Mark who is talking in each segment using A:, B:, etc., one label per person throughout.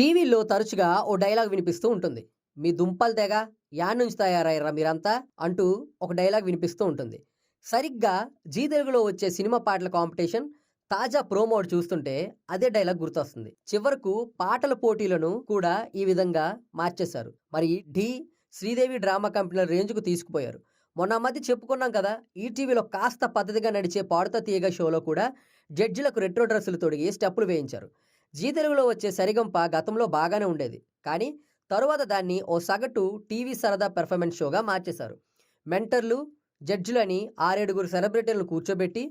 A: టీవీలో తరచుగా ఓ డైలాగ్ వినిపిస్తూ ఉంటుంది. మీ దుంపలు తెగ యాడ్ నుంచి తయారయ్యారా మీరంతా? అంటూ ఒక డైలాగ్ వినిపిస్తూ ఉంటుంది. సరిగ్గా జీ తెలుగులో వచ్చే సినిమా పాటల కాంపిటీషన్ తాజా ప్రోమోడ్ చూస్తుంటే అదే డైలాగ్ గుర్తొస్తుంది. చివరకు పాటల పోటీలను కూడా ఈ విధంగా మార్చేశారు. మరి ఢీ శ్రీదేవి డ్రామా కంపెనీల రేంజ్కు తీసుకుపోయారు. మొన్న మధ్య చెప్పుకున్నాం కదా ఈటీవీలో కాస్త పద్ధతిగా నడిచే పాడుతా తీయగా షోలో కూడా జడ్జిలకు రెట్రో డ్రెస్సులు తొడిగి స్టెప్పులు వేయించారు. జీ తెలుగులో వచ్చే సరిగంప గతంలో బాగానే ఉండేది. కానీ తరువాత దాన్ని ఓ సగటు టీవీ సరదా పెర్ఫార్మెన్స్ షోగా మార్చేశారు. మెంటర్లు జడ్జిలని అని ఆరేడుగురు సెలబ్రిటీలను కూర్చోబెట్టి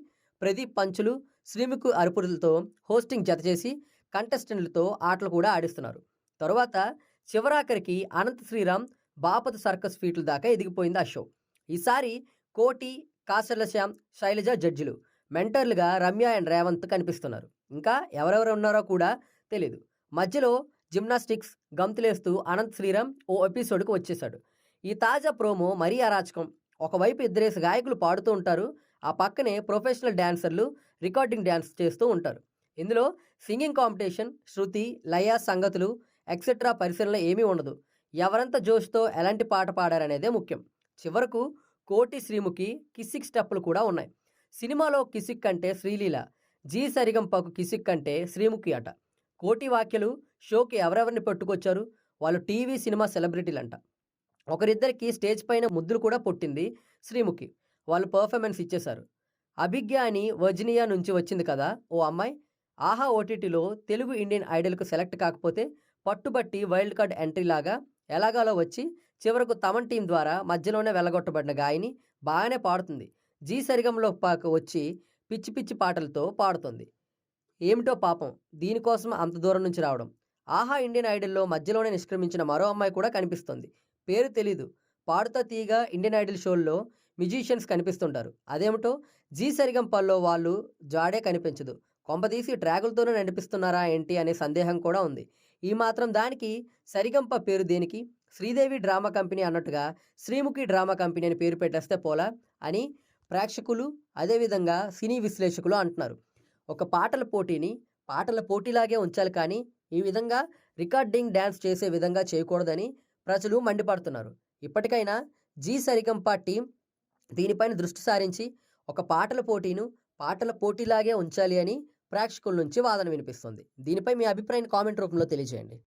A: ప్రదీప్ పంచులు శ్రీముఖు అరుపులతో హోస్టింగ్ జతచేసి కంటెస్టెంట్లతో ఆటలు కూడా ఆడిస్తున్నారు. తరువాత చివరాఖరికి అనంత శ్రీరామ్ బాపత సర్కస్ ఫీట్లు దాకా ఎదిగిపోయింది ఆ షో. ఈసారి కోటి కాసర్ల శ్యామ్ శైలజ జడ్జిలు మెంటర్లుగా రమ్య అండ్ రేవంత్ కనిపిస్తున్నారు. ఇంకా ఎవరెవరు ఉన్నారో కూడా తెలియదు మధ్యలో జిమ్నాస్టిక్స్ గంతులేస్తూ అనంత్ శ్రీరామ్ ఓ ఎపిసోడ్కి వచ్చేశాడు. ఈ తాజా ప్రోమో మరీ అరాచకం. ఒకవైపు ఇద్దరేసి గాయకులు పాడుతూ ఉంటారు ఆ పక్కనే ప్రొఫెషనల్ డ్యాన్సర్లు రికార్డింగ్ డ్యాన్స్ చేస్తూ ఉంటారు. ఇందులో సింగింగ్ కాంపిటీషన్ శృతి లయ సంగతులు ఎక్సెట్రా పరిశీలన ఏమీ ఉండదు. ఎవరంత జోష్తో ఎలాంటి పాట పాడారనేదే ముఖ్యం. చివరకు కోటి శ్రీముఖి కిస్సిక్ స్టెప్పులు కూడా ఉన్నాయి. సినిమాలో కిసిక్ అంటే శ్రీలీల జీ సరిగంపకు కిసిక్ అంటే శ్రీముఖి అట. కోటి వాక్యలు షోకి ఎవరెవరిని పట్టుకొచ్చారు? వాళ్ళు టీవీ సినిమా సెలబ్రిటీలంట. ఒకరిద్దరికి స్టేజ్ పైన ముద్దులు కూడా పుట్టింది శ్రీముఖి. వాళ్ళు పర్ఫార్మెన్స్ ఇచ్చేశారు. అభిజ్ఞ అని వర్జినియా నుంచి వచ్చింది కదా ఓ అమ్మాయి. ఆహా ఓటీటీలో తెలుగు ఇండియన్ ఐడల్కు సెలెక్ట్ కాకపోతే పట్టుబట్టి వైల్డ్ కార్డ్ ఎంట్రీ లాగా ఎలాగాలో వచ్చి చివరకు తమన్ టీం ద్వారా మధ్యలోనే వెళ్ళగొట్టబడిన గాయని బాగానే పాడుతుంది. జీ సరిగంలో పాక వచ్చి పిచ్చి పిచ్చి పాటలతో పాడుతుంది. ఏమిటో పాపం దీనికోసం అంత దూరం నుంచి రావడం. ఆహా ఇండియన్ ఐడల్లో మధ్యలోనే నిష్క్రమించిన మరో అమ్మాయి కూడా కనిపిస్తుంది. పేరు తెలీదు. పాడుతా తీయగా ఇండియన్ ఐడల్ షోల్లో మ్యూజిషియన్స్ కనిపిస్తుంటారు. అదేమిటో జీ సరిగంపల్లో వాళ్ళు జాడే కనిపించదు. కొంపదీసి ట్రాగులతోనే నడిపిస్తున్నారా ఏంటి అనే సందేహం కూడా ఉంది. ఈ మాత్రం దానికి సరిగంప పేరు దేనికి? శ్రీదేవి డ్రామా కంపెనీ అన్నట్టుగా శ్రీముఖి డ్రామా కంపెనీ అని పేరు పెట్టేస్తే పోలా అని ప్రేక్షకులు అదేవిధంగా సినీ విశ్లేషకులు అంటున్నారు. ఒక పాటల పోటీని పాటల పోటీలాగే ఉంచాలి కానీ ఈ విధంగా రికార్డింగ్ డ్యాన్స్ చేసే విధంగా చేయకూడదని ప్రజలు మండిపడుతున్నారు. ఇప్పటికైనా జీ సరిగంప టీం దీనిపైన దృష్టి సారించి ఒక పాటల పోటీను పాటల పోటీలాగే ఉంచాలి అని ప్రేక్షకుల నుంచి వాదన వినిపిస్తుంది. దీనిపై మీ అభిప్రాయాన్ని కామెంట్ రూపంలో తెలియజేయండి.